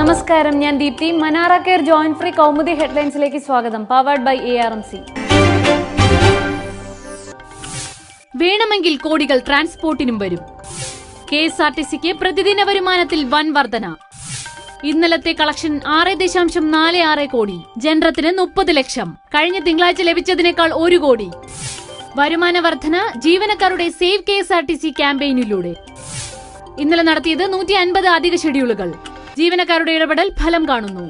നമസ്കാരം ഞാൻ Deepthi. Manara care joint free Kaumudi ഹെഡ്ലൈൻസിലേക്ക് സ്വാഗതം. Powered by A R M C വേണമെങ്കിൽ കോടികൾ ട്രാൻസ്പോർട്ടിനും വരും. കെ എസ് ആർ ടി സിക്ക് പ്രതിദിന വരുമാനത്തിൽ വൻ വർധന. ഇന്നലത്തെ കളക്ഷൻ ആറ് ദശാംശം നാല് ആറ് കോടി. ജനറത്തിന് മുപ്പത് ലക്ഷം. കഴിഞ്ഞ തിങ്കളാഴ്ച ലഭിച്ചതിനേക്കാൾ ഒരു കോടി. വരുമാന വർധന ജീവനക്കാരുടെ save K S R T C ക്യാമ്പയിനിലൂടെ ഇന്നലെ നടത്തിയത് നൂറ്റി അൻപത് അധിക ഷെഡ്യൂളുകൾ ജീവനക്കാരുടെ ഇടപെടൽ ഫലം കാണുന്നു.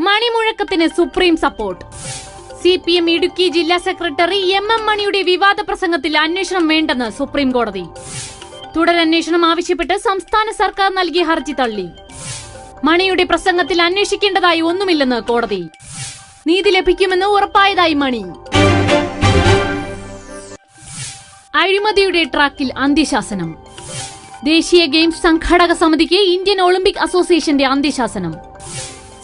മണിമുഴക്കത്തിന് supreme support. C P M Idukki ജില്ലാ സെക്രട്ടറി എം എം മണിയുടെ വിവാദ പ്രസംഗത്തിൽ അന്വേഷണം വേണ്ടെന്ന് സുപ്രീം കോടതി. തുടരന്വേഷണം ആവശ്യപ്പെട്ട് സംസ്ഥാന സർക്കാർ നൽകിയ ഹർജി തള്ളി. മണിയുടെ പ്രസംഗത്തിൽ അന്വേഷിക്കേണ്ടതായി ഒന്നുമില്ലെന്ന് കോടതി. നീതി ലഭിക്കുമെന്ന് ഉറപ്പായതായി മണി. അഴിമതിയുടെ ട്രാക്കിൽ അന്ത്യശാസനം. ദേശീയ ഗെയിംസ് സംഘാടക സമിതിക്ക് ഇന്ത്യൻ ഒളിമ്പിക് അസോസിയേഷന്റെ അന്ത്യശാസനം.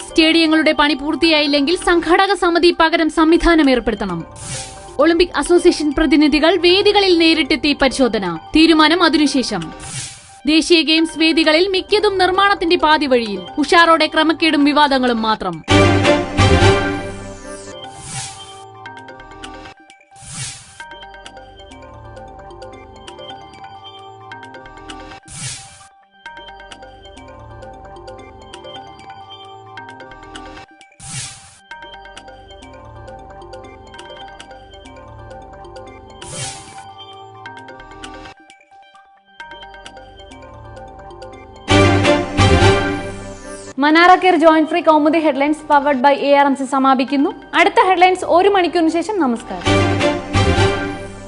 സ്റ്റേഡിയങ്ങളുടെ പണി പൂർത്തിയായില്ലെങ്കിൽ സംഘാടക സമിതി പകരം സംവിധാനം ഏർപ്പെടുത്തണം. ഒളിമ്പിക് അസോസിയേഷൻ പ്രതിനിധികൾ വേദികളിൽ നേരിട്ടെത്തി പരിശോധന. തീരുമാനം അതിനുശേഷം. ദേശീയ ഗെയിംസ് വേദികളിൽ മിക്കതും നിർമ്മാണത്തിന്റെ പാതി വഴിയിൽ. ഉഷാറോടെ ക്രമക്കേടും വിവാദങ്ങളും മാത്രം. Manara care joint free Kaumudi headlines powered by A R M C സമാപിക്കുന്നു. അടുത്ത ഹെഡ്ലൈൻസ് ഒരു മണിക്കൂറിന് ശേഷം നമസ്കാരം.